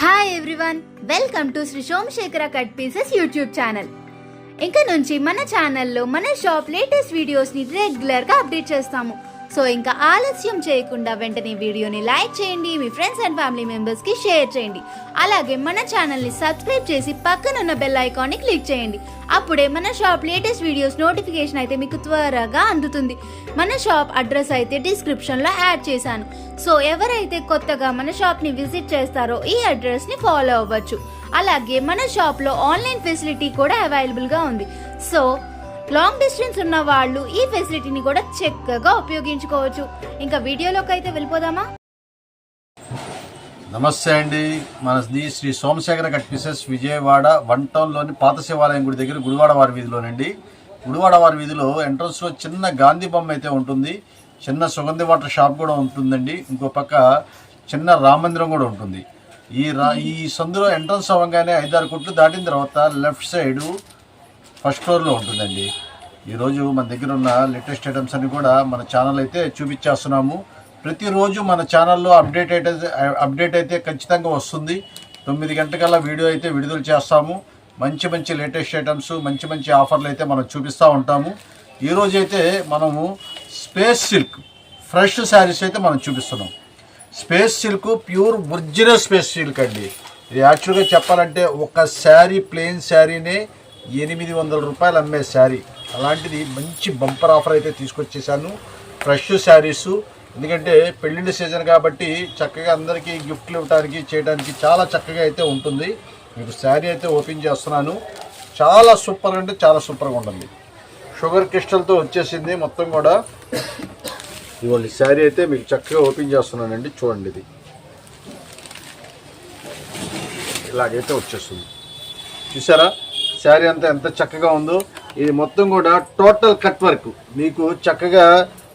Hi everyone welcome to Sri Somasekhara cut pieces YouTube channel ఇంకా నుంచి మన ఛానల్లో మన షాప్ లేటెస్ట్ వీడియోస్ని రెగ్యులర్గా అప్డేట్ చేస్తాము. సో ఇంకా ఆలస్యం చేయకుండా వెంటనే వీడియోని లైక్ చేయండి మీ ఫ్రెండ్స్ అండ్ ఫ్యామిలీ మెంబర్స్కి షేర్ చేయండి. అలాగే మన ఛానల్ని సబ్స్క్రైబ్ చేసి పక్కనున్న బెల్ ఐకాన్ని క్లిక్ చేయండి. అప్పుడే మన షాప్ లేటెస్ట్ వీడియోస్ నోటిఫికేషన్ అయితే మీకు త్వరగా అందుతుంది. మన షాప్ అడ్రస్ అయితే డిస్క్రిప్షన్లో యాడ్ చేశాను. సో ఎవరైతే కొత్తగా మన షాప్ని విజిట్ చేస్తారో ఈ అడ్రస్ని ఫాలో అవ్వచ్చు. అలాగే మన షాప్లో ఆన్లైన్ ఫెసిలిటీ కూడా అవైలబుల్గా ఉంది. సో లాంగ్ డిస్టెన్స్ ఉన్న వాళ్ళు ఈ ఫెసిలిటీని కూడా చక్కగా ఉపయోగించుకోవచ్చు. ఇంకా వీడియోలోకి అయితే వెళ్ళిపోదామా? నమస్తే అండి. మన Sri Somasekhara cut pieces Vijayawada one టౌన్లోని పాత శివాలయం గుడి దగ్గర గుడివాడ వారి వీధిలోనండి. గుడివాడ వారి వీధిలో ఎంట్రన్స్లో చిన్న గాంధీ బొమ్మ అయితే ఉంటుంది. చిన్న సుగంధి వాటర్ షాప్ కూడా ఉంటుందండి. ఇంకో పక్క చిన్న రామందిరం కూడా ఉంటుంది. ఈ రా ఈ సందులో ఎంట్రన్స్ అవ్వగానే ఐదారు కొట్లు దాటిన తర్వాత లెఫ్ట్ సైడు ఫస్ట్ ఫ్లోర్లో ఉంటుందండి. ఈరోజు మన దగ్గర ఉన్న లేటెస్ట్ ఐటమ్స్ అన్ని కూడా మన ఛానల్ అయితే చూపించేస్తున్నాము. ప్రతిరోజు మన ఛానల్లో అప్డేట్ అయితే అప్డేట్ అయితే ఖచ్చితంగా వస్తుంది. తొమ్మిది గంటకల్లా వీడియో అయితే విడుదల చేస్తాము. మంచి మంచి లేటెస్ట్ ఐటమ్స్ మంచి మంచి ఆఫర్లు అయితే మనం చూపిస్తూ ఉంటాము. ఈరోజు అయితే మనము స్పేస్ సిల్క్ ఫ్రెష్ శారీస్ అయితే మనం చూపిస్తున్నాం. Space silk pure original space silk అండి. ఇది యాక్చువల్గా చెప్పాలంటే ఒక శారీ ప్లెయిన్ శారీనే ఎనిమిది వందల రూపాయలు అమ్మే శారీ. అలాంటిది మంచి బంపర్ ఆఫర్ అయితే తీసుకొచ్చేసాను ఫ్రెష్ శారీస్. ఎందుకంటే పెళ్ళిళ్ళ సీజన్ కాబట్టి చక్కగా అందరికీ గిఫ్ట్లు ఇవ్వడానికి చేయడానికి చాలా చక్కగా అయితే ఉంటుంది. మీకు శారీ అయితే ఓపెన్ చేస్తున్నాను. చాలా సూపర్ అంటే చాలా సూపర్గా ఉంటుంది. షుగర్ క్రిస్టల్తో వచ్చేసింది మొత్తం కూడా. ఇవాళ శారీ అయితే మీకు చక్కగా ఓపెన్ చేస్తున్నానండి. చూడండి ఇది. ఇలాగైతే వచ్చేస్తుంది. చూసారా? శారీ అంతా ఎంత చక్కగా ఉందో ఇది మొత్తం కూడా టోటల్ కట్ వర్క్. మీకు చక్కగా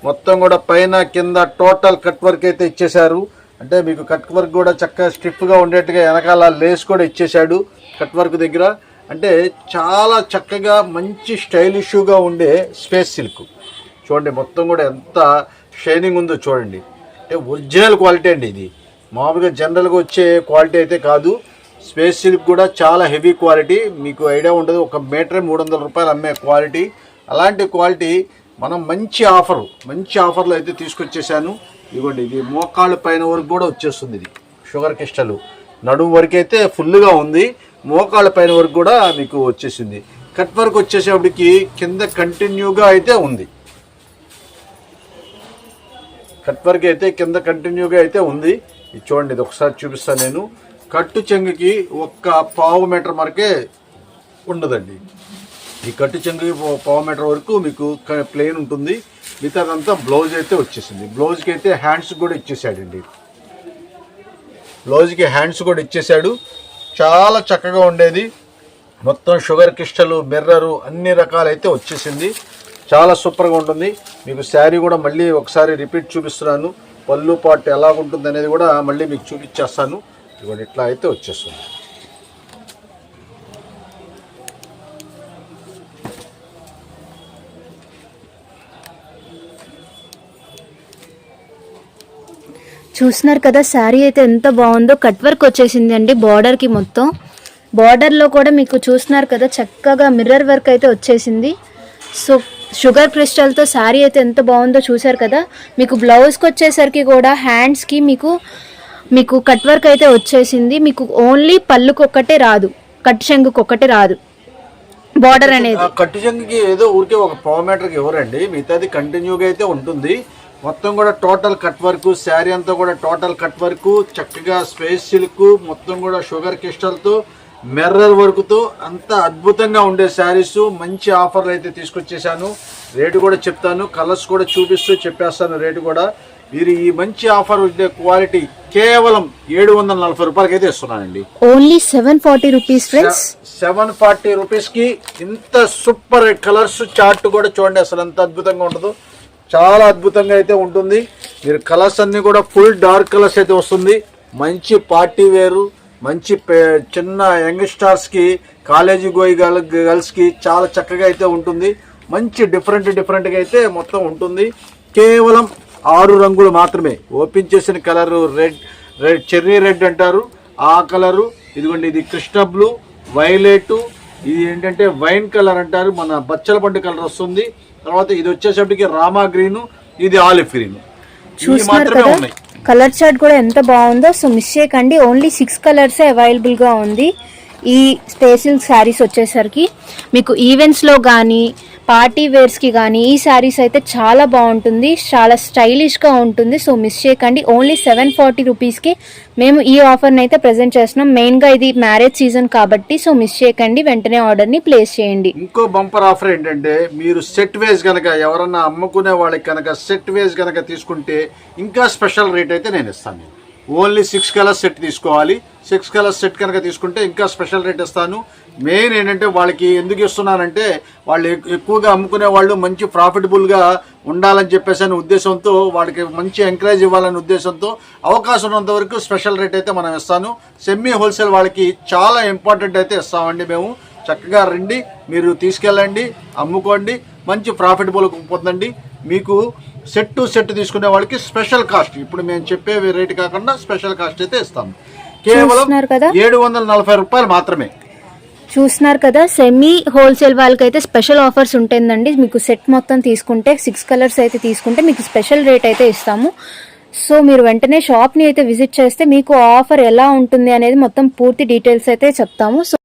మొత్తం కూడా పైన కింద టోటల్ కట్ వర్క్ అయితే ఇచ్చేశారు. అంటే మీకు కట్ వర్క్ కూడా చక్కగా స్టిఫ్గా ఉండేట్టుగా వెనకాల లేస్ కూడా ఇచ్చేశాడు కట్ వర్క్ దగ్గర. అంటే చాలా చక్కగా మంచి స్టైలిష్గా ఉండే స్పేస్ సిల్క్. చూడండి మొత్తం కూడా ఎంత షైనింగ్ ఉందో చూడండి. అంటే ఒరిజినల్ క్వాలిటీ అండి ఇది. మామూలుగా జనరల్గా వచ్చే క్వాలిటీ అయితే కాదు. స్పేస్ సిల్క్ కూడా చాలా హెవీ క్వాలిటీ. మీకు ఐడియా ఉండదు ఒక మీటర్ మూడు వందల రూపాయలు అమ్మే క్వాలిటీ. అలాంటి క్వాలిటీ మనం మంచి ఆఫర్ మంచి ఆఫర్లో అయితే తీసుకొచ్చేసాను. ఇదిగోండి ఇది మోకాళ్ళ పైన వరకు కూడా వచ్చేస్తుంది ఇది. షుగర్ క్రిస్టల్ నడుము వరకు అయితే ఫుల్గా ఉంది. మోకాళ్ళ పైన వరకు కూడా మీకు వచ్చేసింది. కట్ వర్క్ వచ్చేసేపటికి కింద కంటిన్యూగా అయితే ఉంది. కట్ వర్క్ అయితే కింద కంటిన్యూగా అయితే ఉంది. ఇది చూడండి ఇది ఒకసారి చూపిస్తాను నేను. కట్టు చెంగుకి ఒక్క పావు మీటర్ వరకే ఉండదండి. ఈ కట్టు చెంగుకి పావు మీటర్ వరకు మీకు ప్లెయిన్ ఉంటుంది. మిగతాదంతా బ్లౌజ్ అయితే వచ్చేసింది. బ్లౌజ్కి అయితే హ్యాండ్స్ కూడా ఇచ్చేసాడండి. బ్లౌజ్కి హ్యాండ్స్ కూడా ఇచ్చేసాడు. చాలా చక్కగా ఉండేది. మొత్తం షుగర్ క్రిస్టలు మిర్రరు అన్ని రకాలైతే వచ్చేసింది. చాలా సూపర్గా ఉంటుంది. మీకు శారీ కూడా మళ్ళీ ఒకసారి రిపీట్ చూపిస్తున్నాను. పళ్ళు పాటు ఎలా ఉంటుంది అనేది కూడా మళ్ళీ మీకు చూపించేస్తాను. ఇదిగోండి ఇట్లా అయితే వచ్చేస్తుంది. చూస్తున్నారు కదా శారీ అయితే ఎంత బాగుందో. కట్ వర్క్ వచ్చేసింది అండి బార్డర్కి మొత్తం. బార్డర్లో కూడా మీకు చూస్తున్నారు కదా చక్కగా మిర్రర్ వర్క్ అయితే వచ్చేసింది. సో షుగర్ క్రిస్టల్తో శారీ అయితే ఎంత బాగుందో చూసారు కదా. మీకు బ్లౌజ్కి వచ్చేసరికి కూడా హ్యాండ్స్కి మీకు మీకు కట్ వర్క్ అయితే వచ్చేసింది. మీకు ఓన్లీ పళ్ళుకి ఒక్కటే రాదు. కట్ చెంగుకి ఒక్కటే రాదు బార్డర్ అనేది. కట్టు చెంగుకి ఏదో ఊరికే ఒక పావు మీటర్కి ఇవ్వరండి మిగతాది కంటిన్యూగా అయితే ఉంటుంది. మొత్తం కూడా టోటల్ కట్ వర్క్ శారీ అంతా కూడా టోటల్ కట్ వర్క్ చక్కగా స్పేస్ సిల్క్ మొత్తం కూడా షుగర్ క్రిస్టల్తో మిర్రర్ వర్క్తో అంత అద్భుతంగా ఉండే శారీస్ మంచి ఆఫర్లు అయితే తీసుకొచ్చేసాను రేటు కూడా చెప్తాను. కలర్స్ కూడా చూపిస్తూ చెప్పేస్తాను రేటు కూడా. మీరు ఈ మంచి ఆఫర్ ఉండే క్వాలిటీ కేవలం ఏడు వందల నలభై రూపాయలకి అయితే ఇస్తున్నానండి only seven forty rupees friends seven forty రూపీస్కి ఇంత సూపర్ కలర్స్ చార్ట్ కూడా చూడండి అసలు ఎంత అద్భుతంగా ఉంటుందో. చాలా అద్భుతంగా అయితే ఉంటుంది. మీరు కలర్స్ అన్ని కూడా ఫుల్ డార్క్ కలర్స్ అయితే వస్తుంది. మంచి పార్టీ వేరు మంచి చిన్న యంగ్ స్టార్స్కి కాలేజీ గోయి గర్ల్ గర్ల్స్కి చాలా చక్కగా అయితే ఉంటుంది. మంచి డిఫరెంట్ డిఫరెంట్గా అయితే మొత్తం ఉంటుంది. కేవలం ఆరు రంగులు మాత్రమే. ఓపెన్ చేసిన colour red red cherry red అంటారు. ఆ కలరు ఇదిగోండి ఇది కృష్ణ బ్లూ వైలెట్ ఇది ఏంటంటే వైన్ కలర్ అంటారు. మన బచ్చల పండు కలర్ వస్తుంది. తర్వాత ఇది వచ్చేసరికి రామా గ్రీన్ ఇది ఆలివ్ గ్రీన్. మాత్రమే ఉన్నాయి. కలర్ చార్ట్ కూడా ఎంత బాగుందో. సో మిస్ చేయకండి ఓన్లీ సిక్స్ కలర్సే అవైలబుల్గా ఉంది. ఈ స్పేషల్ శారీస్ వచ్చేసరికి. మీకు ఈవెంట్స్లో కానీ పార్టీ వేర్స్కి కానీ ఈ శారీస్ అయితే చాలా బాగుంటుంది. చాలా స్టైలిష్గా ఉంటుంది. సో మిస్ చేయకండి. ఓన్లీ సెవెన్ ఫార్టీ రూపీస్కి మేము ఈ ఆఫర్ని అయితే ప్రజెంట్ చేస్తున్నాం. మెయిన్గా ఇది మ్యారేజ్ సీజన్ కాబట్టి సో మిస్ చేయకండి. వెంటనే ఆర్డర్ని ప్లేస్ చేయండి. ఇంకో బంపర్ ఆఫర్ ఏంటంటే మీరు సెట్ వేస్ కనుక ఎవరన్నా అమ్ముకునే వాళ్ళకి కనుక సెట్ వేస్ కనుక తీసుకుంటే ఇంకా స్పెషల్ రేట్ అయితే నేను ఇస్తాను. ఓన్లీ సిక్స్ కలర్స్ సెట్ తీసుకోవాలి. సిక్స్ కలర్స్ సెట్ కనుక తీసుకుంటే ఇంకా స్పెషల్ రేట్ ఇస్తాను. మెయిన్ ఏంటంటే వాళ్ళకి ఎందుకు ఇస్తున్నానంటే వాళ్ళు ఎక్- ఎక్కువగా అమ్ముకునే వాళ్ళు మంచి ప్రాఫిటబుల్గా ఉండాలని చెప్పేసి అనే ఉద్దేశంతో వాళ్ళకి మంచి ఎంకరేజ్ ఇవ్వాలనే ఉద్దేశంతో అవకాశం ఉన్నంత వరకు స్పెషల్ రేట్ అయితే మనం ఇస్తాను. సెమీ హోల్సేల్ వాళ్ళకి చాలా ఇంపార్టెంట్ అయితే ఇస్తామండి మేము. చక్కగా రండి మీరు తీసుకెళ్ళండి అమ్ముకోండి మంచి ప్రాఫిటబుల్ పొందండి. మీకు సెట్ టు సెట్ తీసుకునే వాళ్ళకి స్పెషల్ కాస్ట్. ఇప్పుడు మేము చెప్పే రేట్ కాకుండా స్పెషల్ కాస్ట్ అయితే ఇస్తాము కేవలం? ఏడు వందల నలభై రూపాయలు మాత్రమే. చూస్తున్నారు కదా సెమీ హోల్సేల్ వాళ్ళకైతే స్పెషల్ ఆఫర్స్ ఉంటుందండి. మీకు సెట్ మొత్తం తీసుకుంటే సిక్స్ కలర్స్ అయితే తీసుకుంటే మీకు స్పెషల్ రేట్ అయితే ఇస్తాము. సో మీరు వెంటనే షాప్ని అయితే విజిట్ చేస్తే మీకు ఆఫర్ ఎలా ఉంటుంది అనేది మొత్తం పూర్తి డీటెయిల్స్ అయితే చెప్తాము. సో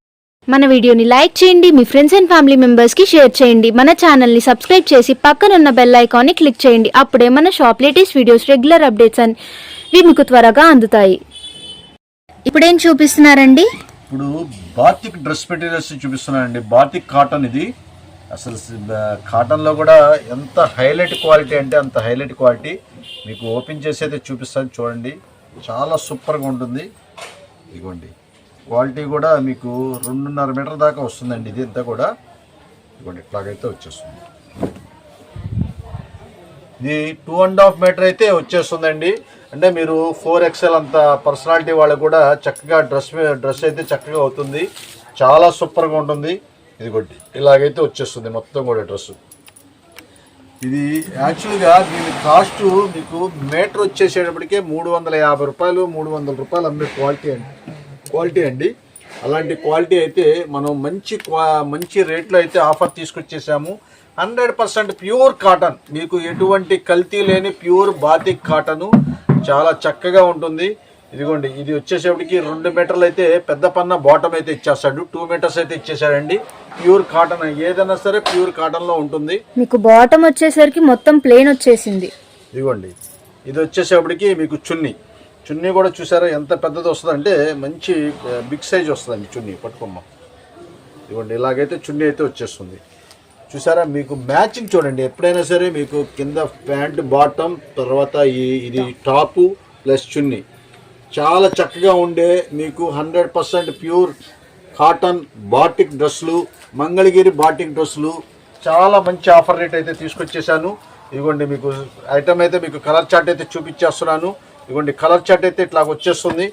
మన వీడియోని లైక్ చేయండి మీ ఫ్రెండ్స్ అండ్ ఫ్యామిలీ మెంబర్స్కి షేర్ చేయండి. మన ఛానల్ని సబ్స్క్రైబ్ చేసి పక్కనున్న బెల్ ఐకాన్ని క్లిక్ చేయండి. అప్పుడే మన shop latest videos regular updates అన్ని మీకు త్వరగా అందుతాయి. ఇప్పుడేం చూపిస్తున్నారండి? ఇప్పుడు బాతిక్ డ్రెస్ మెటీరియల్స్ చూపిస్తున్నానండి. బాతిక్ కాటన్ ఇది. అసలు కాటన్లో కూడా ఎంత హైలైట్ క్వాలిటీ అంటే అంత హైలైట్ క్వాలిటీ. మీకు ఓపెన్ చేసి అయితే చూపిస్తాను చూడండి. చాలా సూపర్గా ఉంటుంది. ఇదిగోండి. క్వాలిటీ కూడా మీకు రెండున్నర మీటర్ దాకా వస్తుందండి ఇది అంతా కూడా. ఇదిగోండి ఇట్లాగైతే వచ్చేస్తుంది. ఇది టూ అండ్ హాఫ్ మీటర్ అయితే వచ్చేస్తుందండి. అంటే మీరు ఫోర్ ఎక్స్ఎల్ అంత పర్సనాలిటీ వాళ్ళకు కూడా చక్కగా డ్రెస్ డ్రెస్ అయితే చక్కగా అవుతుంది. చాలా సూపర్గా ఉంటుంది. ఇది కొట్టి ఇలాగైతే వచ్చేస్తుంది మొత్తం కూడా డ్రెస్ ఇది యాక్చువల్గా దీని కాస్ట్ మీకు మీటర్ వచ్చేసేటప్పటికే మూడు వందల యాభై రూపాయలు మూడు వందల రూపాయలు అమ్మే క్వాలిటీ అండి. క్వాలిటీ అండి. అలాంటి క్వాలిటీ అయితే మనం మంచి క్వా మంచి రేట్లో అయితే ఆఫర్ తీసుకొచ్చేసాము. హండ్రెడ్ పర్సెంట్ ప్యూర్ కాటన్ మీకు ఎటువంటి కల్తీ లేని ప్యూర్ బాతిక్ కాటను చాలా చక్కగా ఉంటుంది. ఇదిగోండి ఇది వచ్చేసేపటికి రెండు మీటర్లు అయితే పెద్ద పన్న బాటమ్ అయితే ఇచ్చేస్తాడు. టూ మీటర్స్ అయితే ఇచ్చేసాడండి ప్యూర్ కాటన్ ఏదైనా సరే ప్యూర్ కాటన్లో ఉంటుంది. మీకు బాటమ్ వచ్చేసరికి మొత్తం ప్లేన్ వచ్చేసింది. ఇదిగోండి ఇది వచ్చేసేపటికి మీకు చున్నీ. చున్నీ కూడా చూసారా ఎంత పెద్దది వస్తుంది అంటే మంచి బిగ్ సైజ్ వస్తుందండి చున్నీ పట్టుకోమ్మ. ఇదిగోండి ఇలాగైతే చున్నీ అయితే వచ్చేస్తుంది. చూసారా? మీకు మ్యాచింగ్ చూడండి. ఎప్పుడైనా సరే మీకు కింద ప్యాంట్ బాటమ్ తర్వాత ఈ ఇది టాపు ప్లస్ చున్నీ. చాలా చక్కగా ఉండే మీకు hundred percent pure cotton batik డ్రెస్సులు మంగళగిరి బాటిక్ డ్రెస్సులు. చాలా మంచి ఆఫర్ రేట్ అయితే తీసుకొచ్చేసాను ఇదిగోండి మీకు ఐటమ్ అయితే మీకు కలర్ చార్ట్ అయితే చూపించేస్తున్నాను. ఇదిగోండి కలర్ చార్ట్ అయితే ఇట్లా వచ్చేస్తుంది.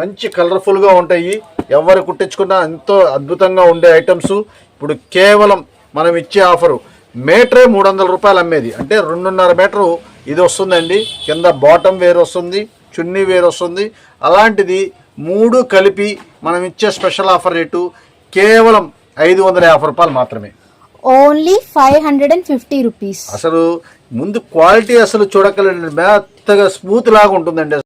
మంచి కలర్ఫుల్గా ఉంటాయి. ఎవరు కుట్టించుకున్నా ఎంతో అద్భుతంగా ఉండే ఐటమ్స్. ఇప్పుడు కేవలం మనం ఇచ్చే ఆఫరు. మీటరే మూడు వందల రూపాయలు అమ్మేది. అంటే రెండున్నర మీటరు ఇది వస్తుందండి. కింద బాటమ్ వేరు వస్తుంది చున్నీ వేరు వస్తుంది. అలాంటిది మూడు కలిపి మనం ఇచ్చే స్పెషల్ ఆఫర్ రేటు కేవలం ఐదు వందల యాభై రూపాయలు మాత్రమే. Only five hundred and fifty rupees. అసలు ముందు క్వాలిటీ అసలు చూడగలండి మెత్తగా స్మూత్ లాగా ఉంటుందండి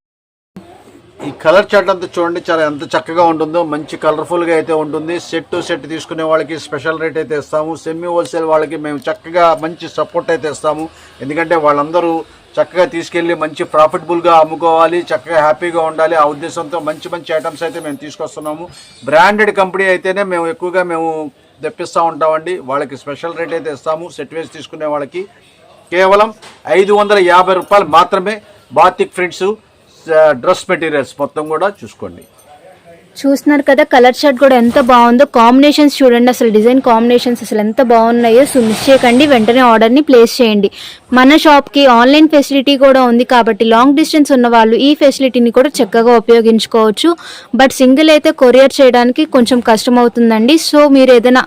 ఈ కలర్ చార్ట్ అంతా చూడండి చాలా ఎంత చక్కగా ఉంటుందో మంచి కలర్ఫుల్గా అయితే ఉంటుంది. సెట్ టు సెట్ తీసుకునే వాళ్ళకి స్పెషల్ రేట్ అయితే ఇస్తాము. సెమీ హోల్సేల్ వాళ్ళకి మేము చక్కగా మంచి సపోర్ట్ అయితే ఇస్తాము. ఎందుకంటే వాళ్ళందరూ చక్కగా తీసుకెళ్ళి మంచి ప్రాఫిటబుల్గా అమ్ముకోవాలి చక్కగా హ్యాపీగా ఉండాలి. ఆ ఉద్దేశంతో మంచి మంచి ఐటమ్స్ అయితే మేము తీసుకొస్తున్నాము. బ్రాండెడ్ కంపెనీ అయితేనే మేము ఎక్కువగా మేము తెప్పిస్తూ ఉంటామండి. వాళ్ళకి స్పెషల్ రేట్ అయితే ఇస్తాము. సెట్ వేసి తీసుకునే వాళ్ళకి కేవలం ఐదు వందల యాభై రూపాయలు మాత్రమే. బాతిక్ ఫ్రెండ్స్ డ్రెస్ మెటీరియల్స్ మొత్తం కూడా చూసుకోండి. చూస్తున్నారు కదా కలర్ షర్ట్ కూడా ఎంత బాగుందో. కాంబినేషన్స్ చూడండి అసలు డిజైన్ కాంబినేషన్స్ అసలు ఎంత బాగున్నాయో సో మిస్ చేయకండి వెంటనే ఆర్డర్ని ప్లేస్ చేయండి. మన షాప్కి ఆన్లైన్ ఫెసిలిటీ కూడా ఉంది కాబట్టి లాంగ్ డిస్టెన్స్ ఉన్న వాళ్ళు ఈ ఫెసిలిటీని కూడా చక్కగా ఉపయోగించుకోవచ్చు. బట్ సింగిల్ అయితే కొరియర్ చేయడానికి కొంచెం కష్టం అవుతుందండి సో మీరు ఏదైనా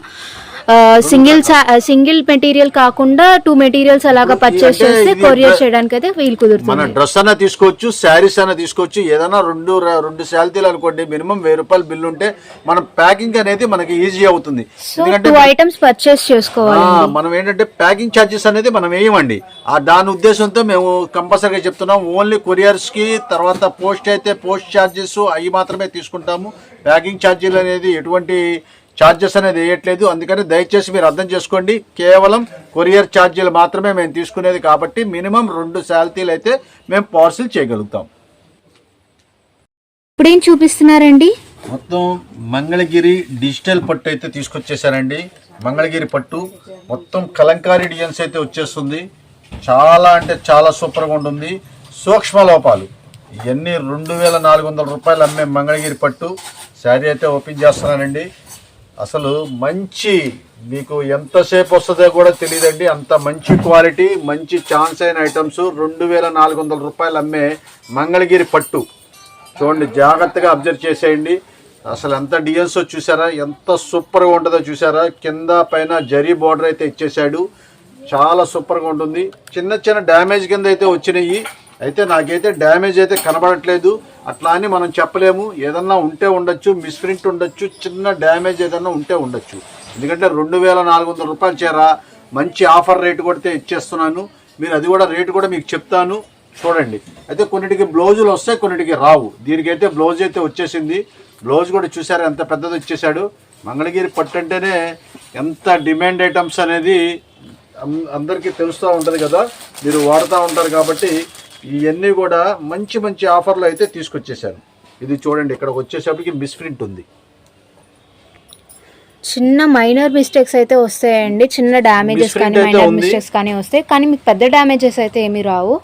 సింగిల్ సింగిల్ మెటీరియల్ కాకుండా టూ మెటీరియల్స్ అలాగా పర్చేస్ చేస్తే కొరియర్ చేయడానికి అయితే వీలు మన కుదురుతుంది డ్రెస్ అన్న తీసుకోవచ్చు శారీస్ అన్న తీసుకోవచ్చు ఏదైనా రెండు రెండు శాలరీలు అనుకోండి మినిమం వెయ్యి రూపాయలు బిల్ ఉంటే మన ప్యాకింగ్ అనేది మనకి ఈజీ అవుతుంది. సో టూ ఐటమ్స్ పర్చేస్ చేసుకోవాలి మనం ఏంటంటే ప్యాకింగ్ ఛార్జెస్ అనేది మనం వేయమండి. ఆ దాని ఉద్దేశంతో మేము కంపల్సరీగా చెప్తున్నాం ఓన్లీ కొరియర్స్కి తర్వాత పోస్ట్ అయితే పోస్ట్ ఛార్జెస్ అవి మాత్రమే తీసుకుంటాము. ప్యాకింగ్ ఛార్జీలు అనేది ఎటువంటి ఛార్జెస్ అనేది వేయట్లేదు. అందుకని దయచేసి మీరు అర్థం చేసుకోండి. కేవలం కొరియర్ ఛార్జీలు మాత్రమే మేము తీసుకునేది కాబట్టి మినిమం రెండు శాలరీలు అయితే మేము పార్సిల్ చేయగలుగుతాం. ఇప్పుడు ఏం చూపిస్తున్నారండి? మొత్తం మంగళగిరి డిజిటల్ పట్టు అయితే తీసుకొచ్చేసారండి. మంగళగిరి పట్టు. మొత్తం కలంకారీ డిజైన్స్ అయితే వచ్చేస్తుంది. చాలా అంటే చాలా సూపర్గా ఉంటుంది. సూక్ష్మ లోపాలు. ఇవన్నీ రెండు వేల నాలుగు వందల రూపాయలు అమ్మే మంగళగిరి పట్టు. శారీ అయితే ఓపెన్ చేస్తున్నానండి. అసలు మంచి మీకు ఎంతసేపు వస్తుందో కూడా తెలియదండి. అంత మంచి క్వాలిటీ మంచి ఛాన్స్ అయిన ఐటమ్స్ రెండు వేల నాలుగు వందల రూపాయలు అమ్మే మంగళగిరి పట్టు. చూడండి జాగ్రత్తగా అబ్జర్వ్ చేసేయండి. అసలు ఎంత డిజైన్స్ చూసారా? ఎంత సూపర్గా ఉంటుందో చూసారా? కింద పైన జరీ బార్డర్ అయితే ఇచ్చేసాడు చాలా సూపర్గా ఉంటుంది. చిన్న చిన్న డ్యామేజ్ కింద అయితే వచ్చినాయి. అయితే నాకైతే డ్యామేజ్ అయితే కనబడట్లేదు. అట్లా అని మనం చెప్పలేము. ఏదన్నా ఉంటే ఉండొచ్చు మిస్ప్రింట్ ఉండొచ్చు చిన్న డ్యామేజ్ ఏదన్నా ఉంటే ఉండొచ్చు. ఎందుకంటే రెండు వేల నాలుగు వందల రూపాయలు చేరా మంచి ఆఫర్ రేటు కొడితే ఇచ్చేస్తున్నాను. మీరు అది కూడా రేటు కూడా మీకు చెప్తాను. చూడండి. అయితే కొన్నిటికి బ్లౌజులు వస్తాయి కొన్నిటికి రావు. దీనికైతే బ్లౌజ్ అయితే వచ్చేసింది. బ్లౌజ్ కూడా చూసారు ఎంత పెద్దది వచ్చేసాడు మంగళగిరి పట్టు అంటేనే ఎంత డిమాండ్ ఐటమ్స్ అనేది అం- అందరికీ తెలుస్తూ ఉంటుంది కదా. మీరు వాడుతూ ఉంటారు కాబట్టి ఇవన్నీ కూడా మంచి మంచి ఆఫర్లు అయితే తీసుకొచ్చేసాను ఇది చూడండి ఇక్కడ వచ్చేసప్పటికి మిస్ప్రింట్ ఉంది. చిన్న మైనర్ మిస్టేక్స్ అయితే వస్తాయండి. చిన్న డ్యామేజెస్ కానీ మైనర్. మిస్టేక్స్ కానీ వస్తాయి. కానీ మీకు పెద్ద డ్యామేజెస్ అయితే ఏమీ రావు.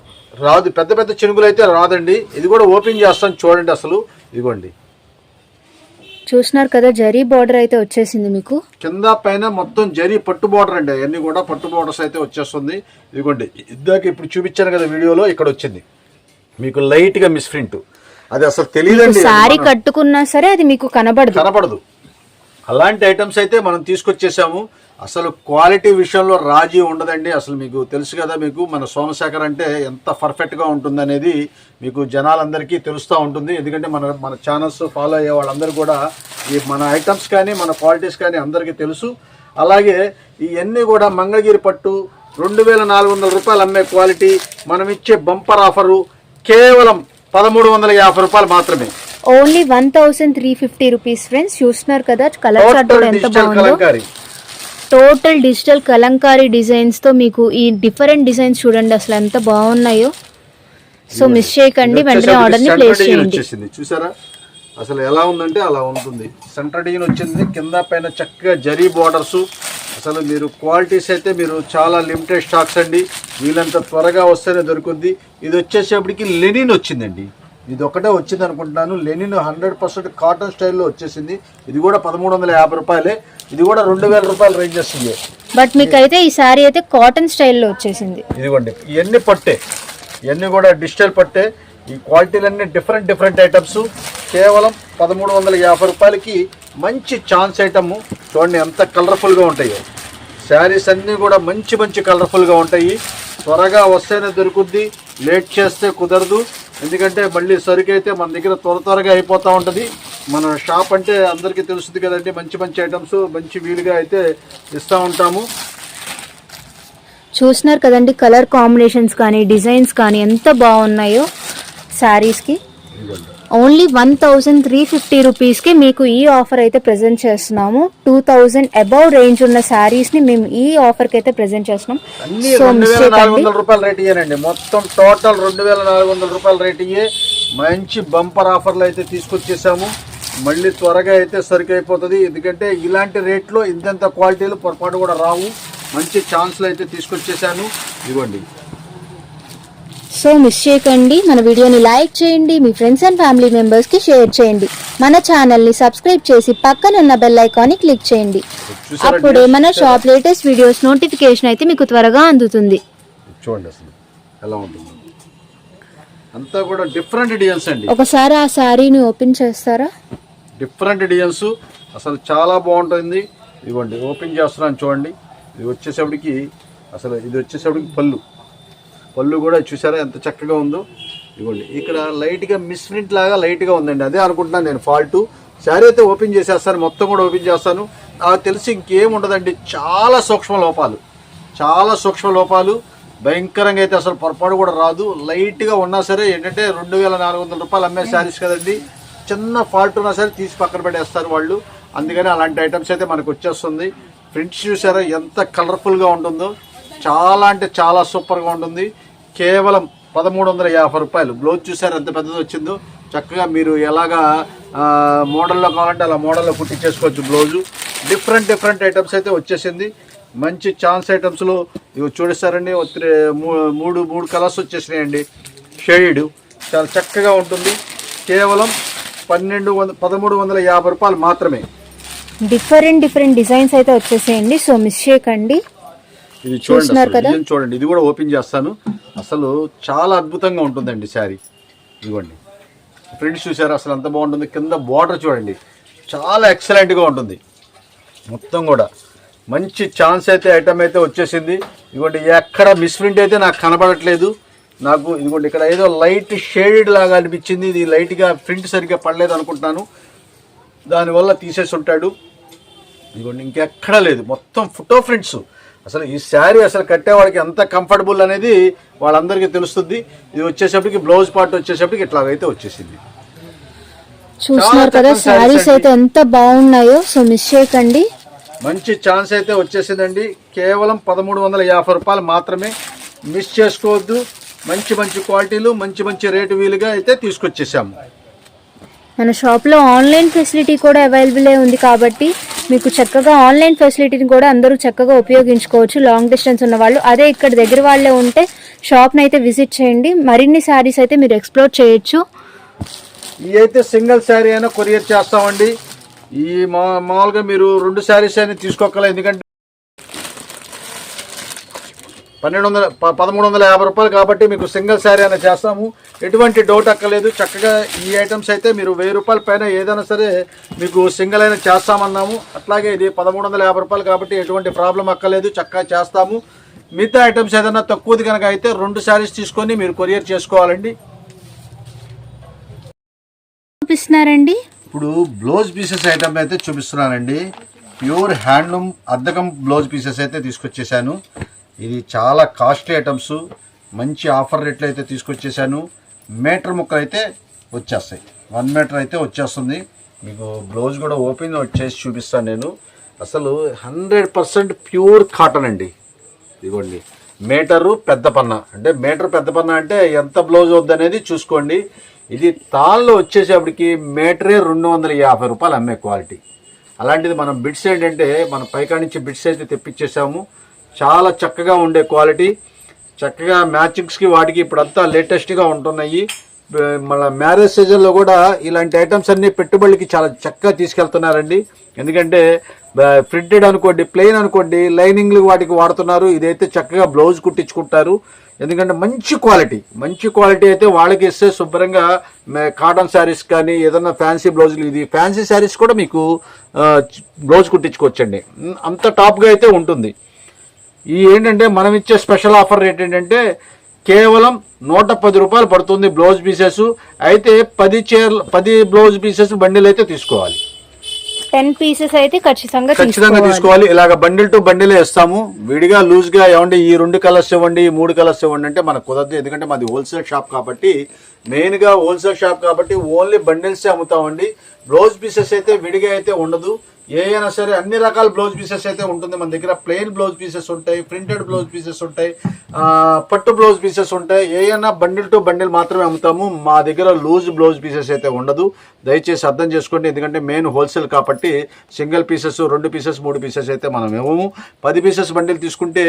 రాదు. పెద్ద పెద్ద చినుకులు అయితే రాదండి. ఇది కూడా ఓపెన్ చేస్తాను చూడండి అసలు. ఇదిగోండి. చూస్తున్నారు కదా జరీ బార్డర్ అయితే వచ్చేసింది మీకు? కింద పైన మొత్తం జరీ పట్టు బార్డర్ అండి. అవన్నీ కూడా పట్టు బార్డర్స్ అయితే వచ్చేస్తుంది. ఇదిగోండి ఇందాక ఇప్పుడు చూపించాను కదా వీడియోలో ఇక్కడ వచ్చింది. మీకు లైట్గా మిస్ప్రింట్ అది అసలు తెలియదండి. సారీ కట్టుకున్నా సరే అది మీకు కనబడదు. కనపడదు అలాంటి ఐటమ్స్ అయితే మనం తీసుకొచ్చేసాము. అసలు క్వాలిటీ విషయంలో రాజీ ఉండదండి. అసలు మీకు తెలుసు కదా మీకు మన సోమశేఖర్ అంటే ఎంత పర్ఫెక్ట్గా ఉంటుందనేది మీకు జనాలందరికీ తెలుస్తూ ఉంటుంది. ఎందుకంటే మన మన ఛానల్స్ ఫాలో అయ్యే వాళ్ళందరూ కూడా ఈ మన ఐటమ్స్ కానీ మన క్వాలిటీస్ కానీ అందరికీ తెలుసు. అలాగే ఇవన్నీ కూడా మంగళగిరి పట్టు రెండు వేల నాలుగు వందల రూపాయలు అమ్మే క్వాలిటీ మనం ఇచ్చే బంపర్ ఆఫరు కేవలం పదమూడు వందల యాభై రూపాయలు మాత్రమే. Only one thousand three fifty rupees friends చూస్తున్నారు కదా కలర్ ఎంత బాగుందో. టోటల్ డిజిటల్ కలంకారీ డిజైన్స్తో మీకు ఈ డిఫరెంట్ డిజైన్స్ చూడండి అసలు ఎంత బాగున్నాయో. సో మిస్ చేయకండి వెంటనే ఆర్డర్ని ప్లేస్ చేయండి. చూసారా? అసలు ఎలా ఉందంటే అలా ఉంటుంది. సెంటర్ డిజైన్ వచ్చింది కింద పైన చక్కగా జరీ బార్డర్స్ అసలు మీరు క్వాలిటీస్ అయితే మీరు చాలా లిమిటెడ్ స్టాక్స్ అండి. వీళ్ళంత త్వరగా వస్తేనే దొరుకుద్ది. ఇది వచ్చేసేపటికి లెనిన్ వచ్చిందండి. ఇది ఒకటే వచ్చింది అనుకుంటున్నాను లెనిన్ హండ్రెడ్ పర్సెంట్ కాటన్ స్టైల్లో వచ్చేసింది. ఇది కూడా పదమూడు వందల యాభై రూపాయలే. ఇది కూడా రెండు వేల రూపాయల రేంజ్ వస్తుంది బట్ మీకు అయితే ఈ సారీ అయితే కాటన్ స్టైల్లో వచ్చేసింది. ఇదిగోండి ఇవన్నీ పట్టే ఇవన్నీ కూడా డిజిటల్ పట్టే. ఈ క్వాలిటీలన్నీ డిఫరెంట్ డిఫరెంట్ ఐటమ్స్. కేవలం పదమూడు వందల యాభై రూపాయలకి మంచి ఛాన్స్ ఐటమ్. చూడండి ఎంత కలర్ఫుల్గా ఉంటాయో. శారీస్ అన్నీ కూడా మంచి మంచి కలర్ఫుల్గా ఉంటాయి. త్వరగా వస్తేనే దొరుకుద్ది లేట్ చేస్తే కుదరదు. ఎందుకంటే మళ్ళీ సరుకు అయితే మన దగ్గర త్వర త్వరగా అయిపోతూ ఉంటుంది. మన షాప్ అంటే అందరికీ తెలుస్తుంది కదండి మంచి మంచి ఐటమ్స్ మంచి వీలుగా అయితే ఇస్తూ ఉంటాము. చూస్తున్నారు కదండి కలర్ కాంబినేషన్స్ కానీ డిజైన్స్ కానీ ఎంత బాగున్నాయో శారీస్కి. Only one thousand three fifty రూపీస్కి మీకు ఈ ఆఫర్ అయితే ప్రజెంట్ చేస్తున్నాము. టూ థౌజండ్ అబౌవ్ రేంజ్ ఉన్న శారీస్ని మేము ఈ ఆఫర్కి అయితే ప్రజెంట్ చేస్తున్నాం. సో రూపాయల రేట్ ఇయ్యానండి. మొత్తం టోటల్ రెండు వేల నాలుగు వందల రూపాయల రేట్ ఇయ్యే మంచి బంపర్ ఆఫర్లు అయితే తీసుకొచ్చేసాము. మళ్ళీ త్వరగా అయితే సరికి అయిపోతుంది ఎందుకంటే ఇలాంటి రేట్లో ఇంతంత క్వాలిటీలు పొరపాటు కూడా రావు. మంచి ఛాన్స్లు అయితే తీసుకొచ్చేసాను ఇదిగోండి. సో మిస్ చేయకండి మన వీడియోని లైక్ చేయండి మీ ఫ్రెండ్స్ అండ్ ఫ్యామిలీ మెంబర్స్కి షేర్ చేయండి. మన ఛానల్ని సబ్స్క్రైబ్ చేసి పక్కన ఉన్న బెల్ ఐకాన్ని క్లిక్ చేయండి. అప్పుడే మన షాప్ లేటెస్ట్ వీడియోస్ నోటిఫికేషన్ అయితే మీకు త్వరగా అందుతుంది. చూడండి అసలు ఎలా ఉంటుంది. అంతా కూడా డిఫరెంట్ డిజైన్స్ అండి. ఒకసారి ఆ శారీని ఓపెన్ చేస్తారా? Different designs. అసలు చాలా బాగుంటుంది. ఇదిగోండి ఓపెన్ చేస్తున్నాను చూడండి. ఇది వచ్చేసేపటికి అసలు ఇది వచ్చేసేపటికి పళ్ళు. పళ్ళు కూడా చూసారా ఎంత చక్కగా ఉందో. ఇదిగోండి ఇక్కడ లైట్గా మిస్ప్రింట్ లాగా లైట్గా ఉందండి. అదే అనుకుంటున్నాను నేను ఫాల్ట్. శారీ అయితే ఓపెన్ చేసేస్తాను మొత్తం కూడా ఓపెన్ చేస్తాను. నాకు తెలిసి ఇంకేం ఉండదండి చాలా సూక్ష్మ లోపాలు. చాలా సూక్ష్మ లోపాలు. భయంకరంగా అయితే అసలు పొరపాటు కూడా రాదు. లైట్గా ఉన్నా సరే ఏంటంటే రెండు వేల నాలుగు వందల రూపాయలు అమ్మే శారీస్ కదండి. చిన్న ఫాల్ట్ ఉన్నా సరే తీసి పక్కన పెట్టేస్తారు వాళ్ళు. అందుకని అలాంటి ఐటమ్స్ అయితే మనకు వచ్చేస్తుంది. ప్రింట్స్ చూసారా ఎంత కలర్ఫుల్గా ఉంటుందో. చాలా అంటే చాలా సూపర్గా ఉంటుంది. కేవలం పదమూడు వందల యాభై రూపాయలు. బ్లౌజ్ చూసారు ఎంత పెద్దది వచ్చిందో. చక్కగా మీరు ఎలాగా మోడల్లో కావాలంటే అలా మోడల్లో కుట్టించేసుకోవచ్చు బ్లౌజు డిఫరెంట్ డిఫరెంట్ ఐటమ్స్ అయితే వచ్చేసింది. మంచి ఛాన్స్ ఐటమ్స్లో ఇవి చూడిస్తారండి మూ- మూడు మూడు కలర్స్ వచ్చేసినాయండి. షేడ్ చాలా చక్కగా ఉంటుంది. కేవలం పన్నెండు వంద పదమూడు వందల యాభై రూపాయలు మాత్రమే. డిఫరెంట్ డిఫరెంట్ డిజైన్స్ అయితే వచ్చేసేయండి. సో మిస్ చేయకండి ఇది చూడండి చూస్తున్నారు అసలు. కదా? ఇది చూడండి ఇది కూడా ఓపెన్ చేస్తాను. అసలు చాలా అద్భుతంగా ఉంటుందండి శారీ. ఇదిగోండి. ప్రింట్స్ చూసారు? అసలు ఎంత బాగుంటుంది. కింద బార్డర్ చూడండి. చాలా ఎక్సలెంట్గా ఉంటుంది. మొత్తం కూడా. మంచి ఛాన్స్ అయితే ఐటమ్ అయితే వచ్చేసింది. ఇదిగోండి ఎక్కడ మిస్ప్రింట్ అయితే నాకు కనపడట్లేదు. నాకు ఇదిగోండి ఇక్కడ ఏదో లైట్ షేడెడ్ లాగా అనిపించింది. ఇది లైట్గా ప్రింట్ సరిగ్గా పడలేదు అనుకుంటున్నాను. దానివల్ల తీసేసి ఉంటాడు. ఇదిగోండి ఇంకెక్కడా లేదు. మొత్తం ఫోటో ప్రింట్స్. అసలు ఈ శారీ అసలు కట్టేవాడికి ఎంత కంఫర్టబుల్ అనేది వాళ్ళందరికీ తెలుస్తుంది. ఇది వచ్చేసప్పటికి బ్లౌజ్ పార్ట్ వచ్చేసప్పటికి ఇట్లాగైతే వచ్చేసింది. చూస్తున్నారు కదా శారీస్ అయితే ఎంత బాగున్నాయో సో మిస్ చేయకండి. మంచి ఛాన్స్ అయితే వచ్చేసిందండి. కేవలం పదమూడు వందల యాభై రూపాయలు మాత్రమే మిస్ చేసుకోవద్దు. మంచి మంచి క్వాలిటీలు మంచి మంచి రేటు వీలుగా అయితే తీసుకొచ్చేసాము. మన షాప్లో ఆన్లైన్ ఫెసిలిటీ కూడా అవైలబుల్ ఉంది కాబట్టి మీకు చక్కగా ఆన్లైన్ ఫెసిలిటీని కూడా అందరూ చక్కగా ఉపయోగించుకోవచ్చు. లాంగ్ డిస్టెన్స్ ఉన్న వాళ్ళు అదే ఇక్కడ దగ్గర వాళ్ళే ఉంటే షాప్ని అయితే విజిట్ చేయండి. మరిన్ని శారీస్ అయితే మీరు ఎక్స్ప్లోర్ చేయొచ్చు. ఇవి అయితే సింగిల్ శారీ అయినా కొరియర్ చేస్తామండి. ఈ మా మామూలుగా మీరు రెండు శారీస్ అయినా తీసుకోగల ఎందుకంటే పన్నెండు వందల పదమూడు వందల యాభై రూపాయలు కాబట్టి మీకు సింగిల్ శారీ అయినా చేస్తాము. ఎటువంటి డౌట్ అక్కర్లేదు. చక్కగా ఈ ఐటమ్స్ అయితే మీరు వెయ్యి రూపాయల పైన ఏదైనా సరే మీకు సింగిల్ అయినా చేస్తామన్నాము. అట్లాగే ఇది పదమూడు వందల యాభై రూపాయలు కాబట్టి ఎటువంటి ప్రాబ్లం అక్కర్లేదు. చక్కగా చేస్తాము. మిగతా ఐటమ్స్ ఏదైనా తక్కువది కనుక అయితే రెండు శారీస్ తీసుకొని మీరు కొరియర్ చేసుకోవాలండి. చూపిస్తున్నారండి. ఇప్పుడు బ్లౌజ్ పీసెస్ ఐటమ్ అయితే చూపిస్తున్నానండి. ప్యూర్ హ్యాండ్లూమ్ అద్దకం బ్లౌజ్ పీసెస్ అయితే తీసుకొచ్చేసాను. ఇది చాలా కాస్ట్లీ ఐటమ్స్. మంచి ఆఫర్ రేట్లు అయితే తీసుకొచ్చేసాను మీటర్ ముక్కలు అయితే వచ్చేస్తాయి. వన్ మీటర్ అయితే వచ్చేస్తుంది. మీకు బ్లౌజ్ కూడా ఓపెన్ చేసి చూపిస్తాను నేను. అసలు హండ్రెడ్ పర్సెంట్ ప్యూర్ కాటన్ అండి. ఇదిగోండి. మీటరు పెద్ద పన్న. అంటే మీటర్ పెద్ద పన్న అంటే ఎంత బ్లౌజ్ అవుద్దనేది చూసుకోండి. ఇది తాళ్ళలో వచ్చేసేపటికి మీటరే రెండు వందల యాభై రూపాయలు అమ్మే క్వాలిటీ. అలాంటిది మనం బిడ్స్ ఏంటంటే మన పైకా నుంచి బిడ్స్ అయితే తెప్పించేసాము. చాలా చక్కగా ఉండే క్వాలిటీ. చక్కగా మ్యాచింగ్స్కి వాటికి ఇప్పుడంతా లేటెస్ట్గా ఉంటున్నాయి. మన మ్యారేజ్ సీజన్లో కూడా ఇలాంటి ఐటమ్స్ అన్నీ పెట్టుబడికి చాలా చక్కగా తీసుకెళ్తున్నారండి. ఎందుకంటే ప్రింటెడ్ అనుకోండి ప్లెయిన్ అనుకోండి లైనింగ్లు వాటికి వాడుతున్నారు. ఇదైతే చక్కగా బ్లౌజ్ కుట్టించుకుంటారు. ఎందుకంటే మంచి క్వాలిటీ. మంచి క్వాలిటీ అయితే వాళ్ళకి ఇస్తే శుభ్రంగా కాటన్ శారీస్ కానీ ఏదన్నా ఫ్యాన్సీ బ్లౌజులు ఇది ఫ్యాన్సీ శారీస్ కూడా మీకు బ్లౌజ్ కుట్టించుకోవచ్చండి. అంత టాప్గా అయితే ఉంటుంది. ఈ ఏంటంటే మనం ఇచ్చే స్పెషల్ ఆఫర్ రేట్ ఏంటంటే కేవలం నూట పది రూపాయలు పడుతుంది బ్లౌజ్ పీసెస్. అయితే పది చీరలు పది బ్లౌజ్ పీసెస్ బండిల్ అయితే తీసుకోవాలి. టెన్ పీసెస్ అయితే ఖచ్చితంగా ఖచ్చితంగా తీసుకోవాలి. ఇలాగ బండిల్ టు బండిలే ఇస్తాము. విడిగా లూజ్గా ఏమండి ఈ రెండు కలర్స్ ఇవ్వండి ఈ మూడు కలర్స్ ఇవ్వండి అంటే మనకు కుదరదు. ఎందుకంటే మాది హోల్సేల్ షాప్ కాబట్టి మెయిన్గా హోల్సేల్ షాప్ కాబట్టి ఓన్లీ బండిల్సే అమ్ముతామండి. బ్లౌజ్ పీసెస్ అయితే విడిగా అయితే ఉండదు. ఏ అయినా సరే అన్ని రకాల బ్లౌజ్ పీసెస్ అయితే ఉంటుంది. మన దగ్గర ప్లెయిన్ బ్లౌజ్ పీసెస్ ఉంటాయి ప్రింటెడ్ బ్లౌజ్ పీసెస్ ఉంటాయి పట్టు బ్లౌజ్ పీసెస్ ఉంటాయి. ఏ అయినా బండిల్ టు బండిల్ మాత్రమే అమ్ముతాము. మా దగ్గర లూజ్ బ్లౌజ్ పీసెస్ అయితే ఉండదు. దయచేసి అర్థం చేసుకోండి. ఎందుకంటే మెయిన్ హోల్సేల్ కాబట్టి సింగిల్ పీసెస్ రెండు పీసెస్ మూడు పీసెస్ అయితే మనం ఇవ్వము. పది పీసెస్ బండిల్ తీసుకుంటే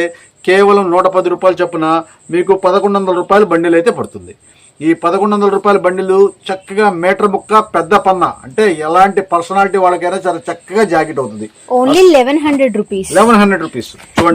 కేవలం నూట పది రూపాయలు చొప్పున మీకు పదకొండు వందల రూపాయలు బండిల్ అయితే పడుతుంది. ఈ పదకొండు వందల రూపాయల బండిలు చక్కగా మీటర్ ముక్క పెద్ద పన్న. అంటే ఎలాంటి పర్సనాలిటీ వాళ్ళకైనా చాలా చక్కగా జాకెట్ అవుతుంది. Only eleven hundred rupees eleven hundred rupees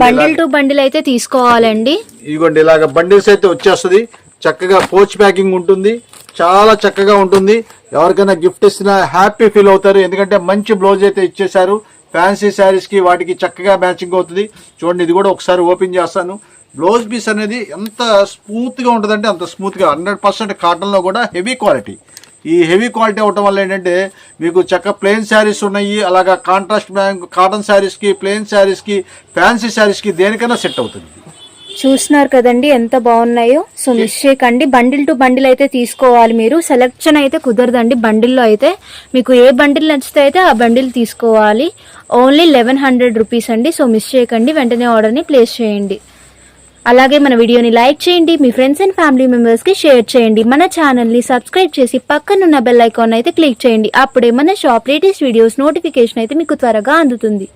bundle to bundle అయితే తీసుకోవాలండి. ఇదిగోండి ఇలాగ బండిల్స్ అయితే వచ్చేస్తుంది. చక్కగా పోచ్ ప్యాకింగ్ ఉంటుంది. చాలా చక్కగా ఉంటుంది. ఎవరికైనా గిఫ్ట్ ఇచ్చినా హ్యాపీ ఫీల్ అవుతారు. ఎందుకంటే మంచి బ్లౌజ్ అయితే ఇచ్చేశారు. ఫ్యాన్సీ శారీస్కి వాటికి చక్కగా మ్యాచింగ్ అవుతుంది. చూడండి ఇది కూడా ఒకసారి ఓపెన్ చేస్తాను. బ్లౌజ్ పీస్ అనేది ఎంత స్మూత్గా ఉంటుందంటే అంత స్మూత్గా హండ్రెడ్ పర్సెంట్ కాటన్లో కూడా హెవీ క్వాలిటీ ఈ హెవీ క్వాలిటీ అవటం వల్ల ఏంటంటే మీకు చక్క ప్లెయిన్ శారీస్ ఉన్నాయి అలాగా కాంట్రాస్ట్ బ్యాంక్ కాటన్ శారీస్కి ప్లెయిన్ శారీస్కి ఫ్యాన్సీ శారీస్కి దేనికైనా సెట్ అవుతుంది. చూస్తున్నారు కదండి ఎంత బాగున్నాయో? సో మిస్ చేయకండి బండిల్ టు బండిల్ అయితే తీసుకోవాలి మీరు. సెలెక్షన్ అయితే కుదరదండి. బండిల్లో అయితే మీకు ఏ బండిల్ నచ్చితే అయితే ఆ బండిల్ తీసుకోవాలి. ఓన్లీ లెవెన్ హండ్రెడ్ రూపీస్ అండి. సో మిస్ చేయకండి వెంటనే ఆర్డర్ని ప్లేస్ చేయండి. అలాగే మన వీడియోని లైక్ చేయండి మీ ఫ్రెండ్స్ అండ్ ఫ్యామిలీ మెంబర్స్కి షేర్ చేయండి. మన ఛానల్ని సబ్స్క్రైబ్ చేసి పక్కనున్న బెల్ ఐకాన్ అయితే క్లిక్ చేయండి. అప్పుడే మన షాప్ లేటెస్ట్ వీడియోస్ నోటిఫికేషన్ అయితే మీకు త్వరగా అందుతుంది.